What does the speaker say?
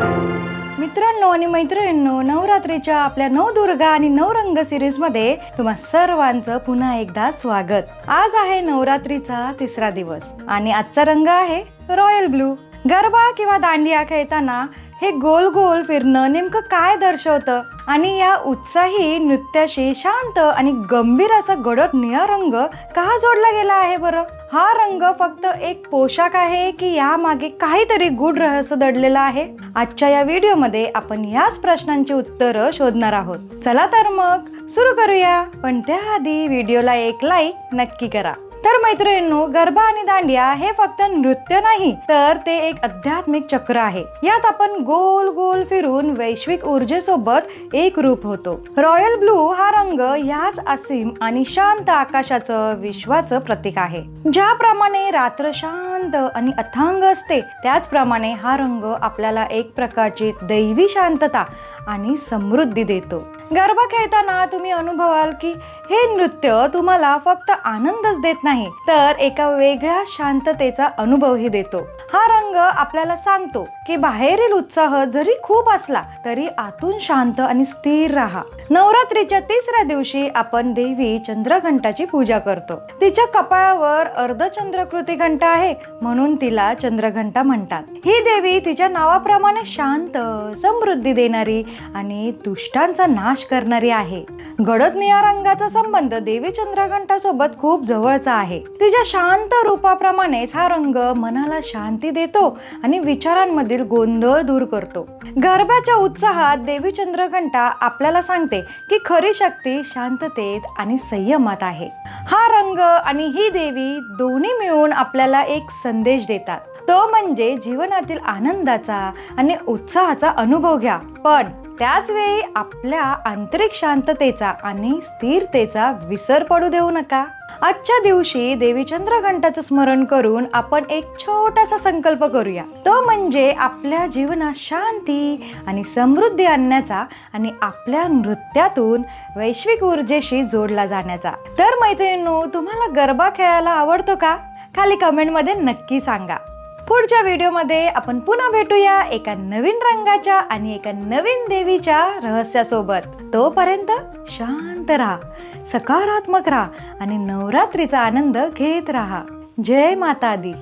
मित्रांनो आणि मैत्रिणींनो नवरात्रीच्या आपल्या नवदुर्गा आणि नवरंग सिरीजमध्ये तुम्हा सर्वांचं पुन्हा एकदा स्वागत. आज आहे नवरात्रीचा तिसरा दिवस आणि आजचा रंग आहे रॉयल ब्लू. गरबा किंवा दांडिया खेळताना हे गोल गोल फिरणं नेमकं काय दर्शवतं? आणि या उत्साही नृत्याशी शांत आणि गंभीर असा गडद निळा रंग का जोडला गेला आहे बरं? हा रंग फक्त एक पोशाख आहे की यामागे काहीतरी गूढ रहस्य दडलेलं आहे? आजच्या या व्हिडिओमध्ये आपण याच प्रश्नांची उत्तरं शोधणार आहोत. चला तर मग सुरू करूया. पण त्याआधी व्हिडिओला एक लाईक नक्की करा. तर मैत्रिणींनो गरबा आणि दांडिया हे फक्त नृत्य नाही तर ते एक आध्यात्मिक चक्र आहे. यात आपण गोल गोल फिरून वैश्विक ऊर्जेसोबत एक रूप होतो. रॉयल ब्लू हा रंग याच असीम आणि शांत आकाशाचं विश्वाचं प्रतीक आहे. ज्याप्रमाणे रात्र शांत आणि अथांग असते त्याचप्रमाणे हा रंग आपल्याला एक प्रकारची दैवी शांतता आणि समृद्धी देतो. गरबा खेळताना तुम्ही अनुभवाल की हे नृत्य तुम्हाला फक्त आनंदच देत नाही तर एका वेगळ्या शांततेचा अनुभवही देतो. हा रंग आपल्याला सांगतो की बाहेरील उत्साह जरी खूप असला तरी आतून शांत आणि स्थिर राहा. नवरात्रीच्या तिसऱ्या दिवशी आपण देवी चंद्रघंटाची पूजा करतो. तिच्या कपाळावर अर्धचंद्रकृती घंटा आहे म्हणून तिला चंद्रघंटा म्हणतात. ही देवी तिच्या नावाप्रमाणे शांत समृद्धी देणारी आणि दुष्टांचा नाश करणारी आहे. गडद रंगाचा संबंध देवी चंद्रघंटासोबत खूप जवळचा आहे. तिच्या शांत रूपाप्रमाणेच हा रंग मनाला शांती देतो आणि विचारांमधील गोंधळ दूर करतो. गर्भाच्या उत्साहात देवी चंद्रघंटा आपल्याला सांगते की खरी शक्ती शांततेत आणि संयमात आहे. हा रंग आणि ही देवी दोन्ही मिळून आपल्याला एक संदेश देतात. तो म्हणजे जीवनातील आनंदाचा आणि उत्साहाचा अनुभव घ्या. पण त्याच वेळी आपल्या आंतरिक शांततेचा आणि स्थिरतेचा विसर पडू देऊ नका. आजच्या दिवशी देवी चंद्रघंटाचं स्मरण करून आपण एक छोटासा संकल्प करूया. तो म्हणजे आपल्या जीवनात शांती आणि समृद्धी आणण्याचा आणि आपल्या नृत्यातून वैश्विक ऊर्जेशी जोडला जाण्याचा. तर मैत्रिणींनो तुम्हाला गरबा खेळायला आवडतो का? खाली कमेंटमध्ये नक्की सांगा. पुढच्या व्हिडिओमध्ये आपण पुन्हा भेटूया एका नवीन रंगाच्या आणि एका नवीन देवीच्या रहस्यासोबत. तोपर्यंत शांत राहा सकारात्मक राहा आणि नवरात्रीचा आनंद घेत राहा. जय माता दी.